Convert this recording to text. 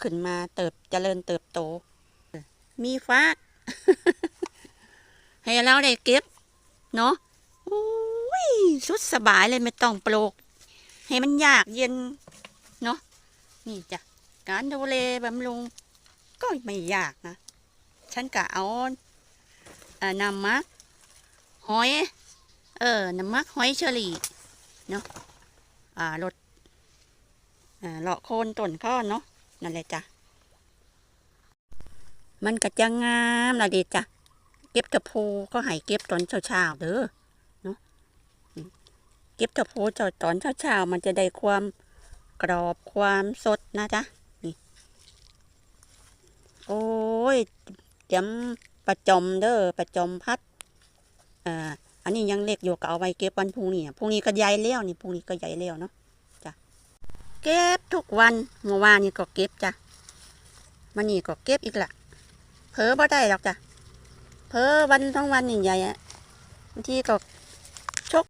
ขึ้นมาเติบเจริญเติบโต มีฟ้า ให้เราได้เก็บ เนาะโอ้ยสุดสบายเลยไม่ต้องปลูก ให้มันยากเย็น เนาะนี่จ้ะ การดูแลบำรุง ก็ไม่ยากนะ ฉันกะเอาอนำมักหอย เออน้ำมักหอยเชอรี่ เนาะอ่ารดอ่าเลาะโคนต้นข้อเนาะ นั่นแหละจ้ะ มันก็จะงามละด็ดจ้ะ เก็บตะพูก็ให้เก็บตอนเช้าๆเด้อเนาะเก็บตะพูจ้าตอนเช้าๆมันจะได้ความกรอบความสดนะจ๊ะนี่ โอ้ยจำประจมเด้อประจมพัดอ่าอันนี้ยังเล็กอยู่ก็เอาไว้เก็บวันพรุ่งนี้พรุ่งนี้ก็ใหญ่แล้วนี่พรุ่งนี้ก็ใหญ่แล้วเนาะ เก็บทุกวันเมื่อวานนี่ก็เก็บจ้ะมันนี่ก็เก็บอีกละเผลอบ่ได้หรอกจ้ะเพอวันทั้งวันนี่ใหญ่อะบางทีก็